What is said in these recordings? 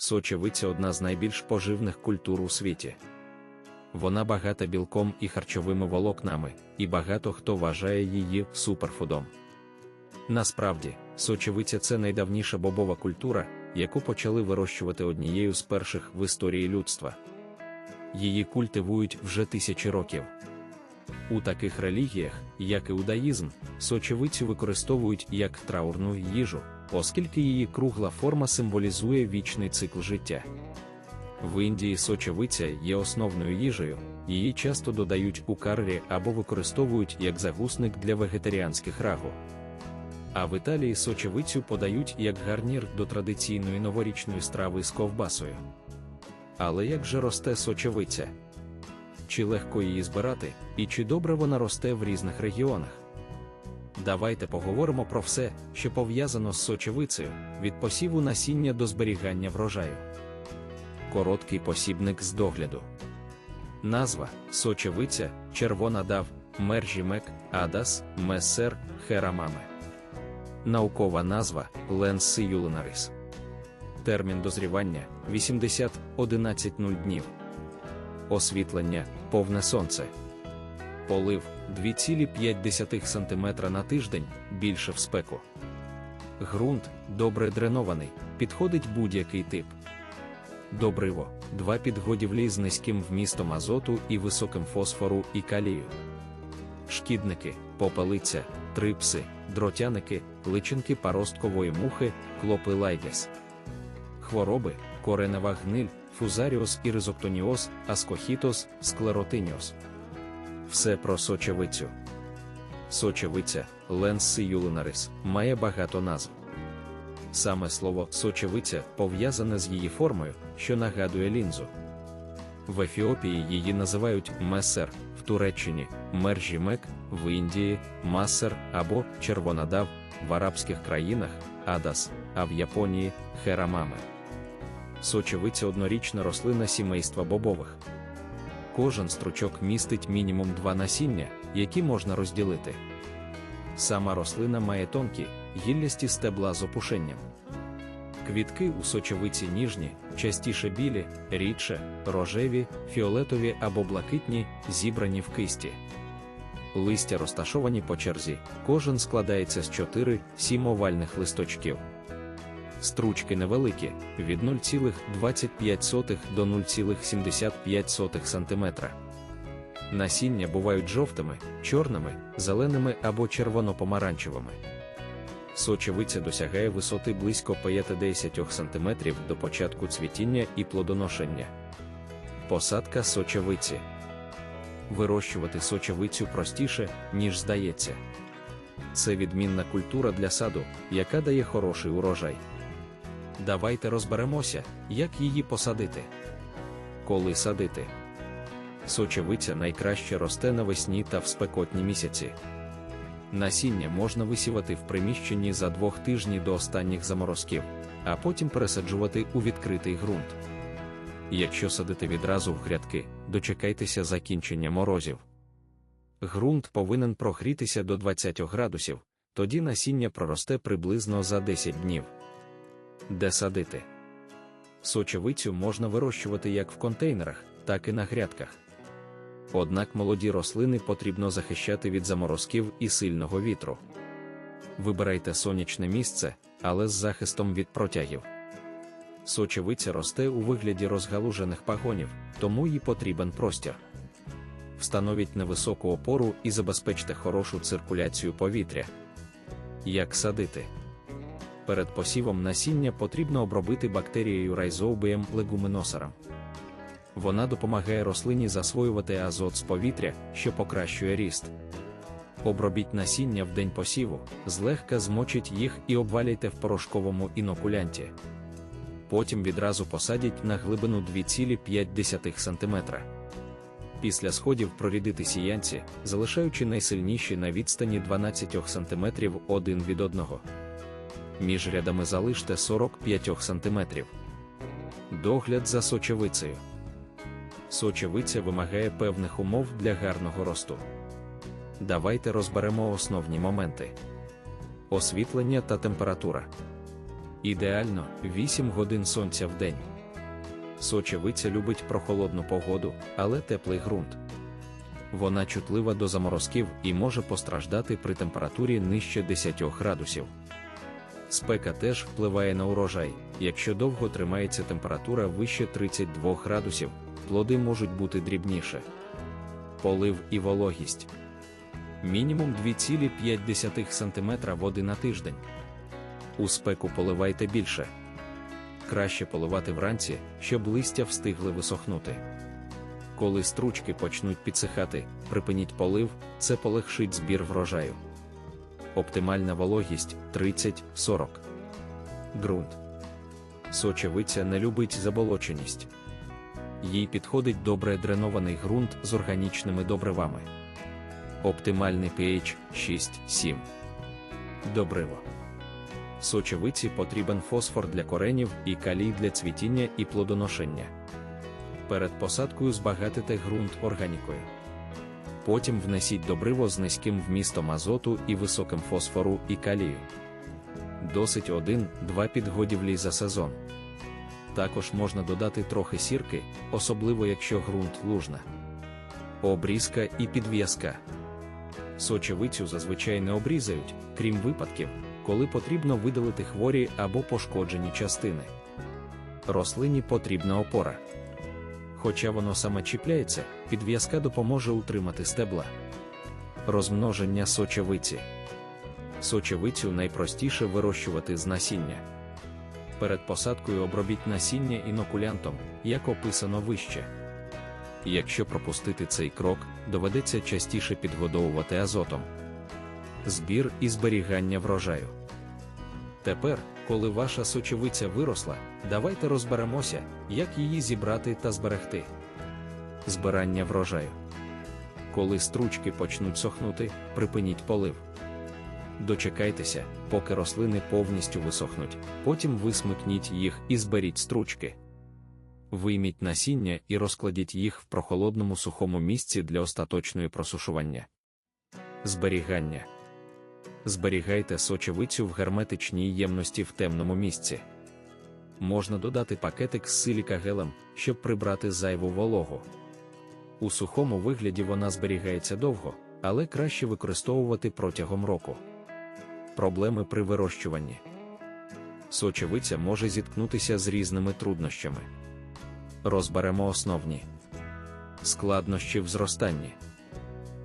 сочевиця одна з найбільш поживних культур у світі. Вона багата білком і харчовими волокнами, і багато хто вважає її суперфудом. Насправді, сочевиця це найдавніша бобова культура, яку почали вирощувати однією з перших в історії людства. Її культивують вже тисячі років. У таких релігіях, як іудаїзм, сочевицю використовують як траурну їжу, оскільки її кругла форма символізує вічний цикл життя. В Індії сочевиця є основною їжею, її часто додають у каррі або використовують як загусник для вегетаріанських рагу. А в Італії сочевицю подають як гарнір до традиційної новорічної страви з ковбасою. Але як же росте сочевиця? Чи легко її збирати, і чи добре вона росте в різних регіонах? Давайте поговоримо про все, що пов'язано з сочевицею, від посіву насіння до зберігання врожаю. Короткий посібник з догляду. Назва сочевиця, червона дав, мержімек, адас, месер, херамаме. Наукова назва Ленси юлинарис. Термін дозрівання 80-11 днів. Освітлення повне сонце. Полив 2,5 см на тиждень більше в спеку. Ґрунт добре дренований, підходить будь-який тип. Добриво два підгодівлі з низьким вмістом азоту і високим фосфору і калію. Шкідники, попелиця, трипси, дротяники, личинки паросткової мухи, клопи лайгес. Хвороби, коренева гниль, фузаріоз і ризоктоніоз, аскохітоз, склеротиніоз. Все про сочевицю. Сочевиця, ленсси юлинарис, має багато назв. Саме слово сочевиця пов'язане з її формою, що нагадує лінзу. В Ефіопії її називають месер, в Туреччині мержімек, в Індії масер або червонодав, в арабських країнах адас, а в Японії херамаме. Сочевиця однорічна рослина сімейства бобових. Кожен стручок містить мінімум два насіння, які можна розділити. Сама рослина має тонкі, гіллясті стебла з опушенням. Квітки у сочевиці ніжні, частіше білі, рідше, рожеві, фіолетові або блакитні, зібрані в кисті. Листя розташовані по черзі, кожен складається з 4-7 овальних листочків. Стручки невеликі від 0,25 до 0,75 см. Насіння бувають жовтими, чорними, зеленими або червоно-помаранчевими. Сочевиця досягає висоти близько 50 см до початку цвітіння і плодоношення. Посадка сочевиці. Вирощувати сочевицю простіше, ніж здається. Це відмінна культура для саду, яка дає хороший урожай. Давайте розберемося, як її посадити. Коли садити. Сочевиця найкраще росте навесні та в спекотні місяці. Насіння можна висівати в приміщенні за двох тижнів до останніх заморозків, а потім пересаджувати у відкритий ґрунт. Якщо садити відразу в грядки, дочекайтеся закінчення морозів. Ґрунт повинен прогрітися до 20 градусів, тоді насіння проросте приблизно за 10 днів. Де садити? Сочевицю можна вирощувати як в контейнерах, так і на грядках. Однак молоді рослини потрібно захищати від заморозків і сильного вітру. Вибирайте сонячне місце, але з захистом від протягів. Сочевиця росте у вигляді розгалужених пагонів, тому їй потрібен простір. Встановіть невисоку опору і забезпечте хорошу циркуляцію повітря. Як садити? Перед посівом насіння потрібно обробити бактерією Rhizobium leguminosum. Вона допомагає рослині засвоювати азот з повітря, що покращує ріст. Обробіть насіння в день посіву, злегка змочіть їх і обваляйте в порошковому інокулянті. Потім відразу посадять на глибину 2,5 см. Після сходів прорідити сіянці, залишаючи найсильніші на відстані 12 см один від одного. Між рядами залиште 45 см. Догляд за сочевицею. Сочевиця вимагає певних умов для гарного росту. Давайте розберемо основні моменти: освітлення та температура. Ідеально 8 годин сонця в день. Сочевиця любить прохолодну погоду, але теплий ґрунт. Вона чутлива до заморозків і може постраждати при температурі нижче 10 градусів. Спека теж впливає на урожай, якщо довго тримається температура вище 32 градусів, плоди можуть бути дрібніше. Полив і вологість. Мінімум 2,5 см води на тиждень. У спеку поливайте більше. Краще поливати вранці, щоб листя встигли висохнути. Коли стручки почнуть підсихати, припиніть полив, це полегшить збір врожаю. Оптимальна вологість 30-40. Ґрунт. Сочевиця не любить заболоченість. Їй підходить добре дренований ґрунт з органічними добривами. Оптимальний pH 6-7. Добриво. Сочевиці потрібен фосфор для коренів і калій для цвітіння і плодоношення. Перед посадкою збагатите ґрунт органікою. Потім внесіть добриво з низьким вмістом азоту і високим фосфору і калію. Досить 1-2 підгодівлі за сезон. Також можна додати трохи сірки, особливо якщо ґрунт лужна. Обрізка і підв'язка. Сочевицю зазвичай не обрізають, крім випадків, коли потрібно видалити хворі або пошкоджені частини. Рослині потрібна опора. Хоча воно саме чіпляється, підв'язка допоможе утримати стебла. Розмноження сочевиці. Сочевицю найпростіше вирощувати з насіння. Перед посадкою обробіть насіння інокулянтом, як описано вище. Якщо пропустити цей крок, доведеться частіше підгодовувати азотом. Збір і зберігання врожаю. Тепер, коли ваша сочевиця виросла, давайте розберемося, як її зібрати та зберегти. Збирання врожаю. Коли стручки почнуть сохнути, припиніть полив. Дочекайтеся, поки рослини повністю висохнуть, потім висмикніть їх і зберіть стручки. Вийміть насіння і розкладіть їх в прохолодному сухому місці для остаточної просушування. Зберігання. Зберігайте сочевицю в герметичній ємності в темному місці. Можна додати пакетик з силікагелем, щоб прибрати зайву вологу. У сухому вигляді вона зберігається довго, але краще використовувати протягом року. Проблеми при вирощуванні. Сочевиця може зіткнутися з різними труднощами. Розберемо основні складнощі в зростанні.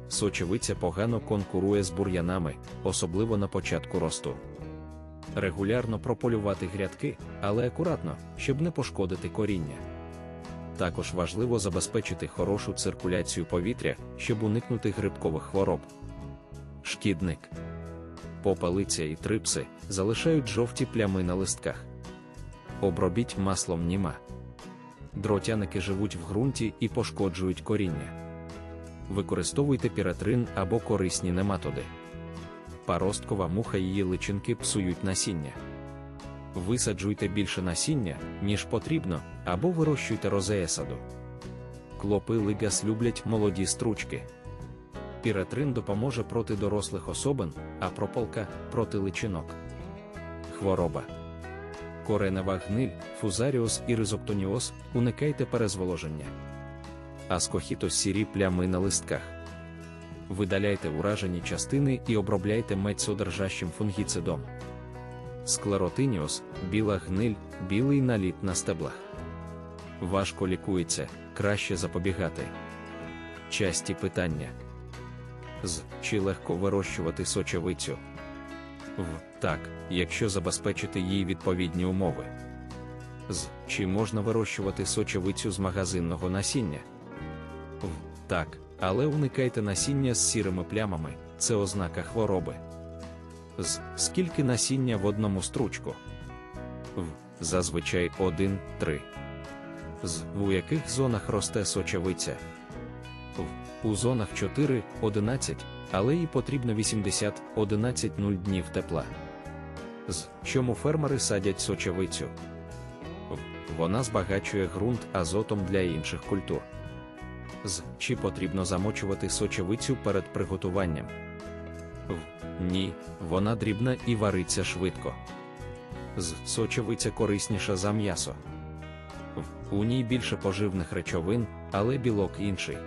Сочевиця погано конкурує з бур'янами, особливо на початку росту. Регулярно прополювати грядки, але акуратно, щоб не пошкодити коріння. Також важливо забезпечити хорошу циркуляцію повітря, щоб уникнути грибкових хвороб. Шкідник. Попелиця і трипси залишають жовті плями на листках. Обробіть маслом німа. Дротяники живуть в ґрунті і пошкоджують коріння використовуйте піратрин або корисні нематоди. Паросткова муха її личинки псують насіння. Висаджуйте більше насіння, ніж потрібно, або вирощуйте розеесаду. Клопи лигас люблять молоді стручки. Піратрин допоможе проти дорослих особин, а прополка проти личинок. Хвороба. Коренева гниль, фузаріоз і ризоптоніоз уникайте перезволоження аскохітос сірі плями на листках. Видаляйте уражені частини і обробляйте медь фунгіцидом. Склеротиніос, біла гниль, білий наліт на стеблах. Важко лікується, краще запобігати. Часті питання. З чи легко вирощувати сочевицю? В так, якщо забезпечити їй відповідні умови. З чи можна вирощувати сочевицю з магазинного насіння? В. Так, але уникайте насіння з сірими плямами, це ознака хвороби. З. Скільки насіння в одному стручку? В. Зазвичай 1-3. З. У яких зонах росте сочевиця? В. У зонах 4-11, але їй потрібно 80-11 днів тепла. З. Чому фермери садять сочевицю? В. Вона збагачує ґрунт азотом для інших культур з чи потрібно замочувати сочевицю перед приготуванням. В. Ні, вона дрібна і вариться швидко. З сочевиця корисніша за м'ясо. У ній більше поживних речовин, але білок інший.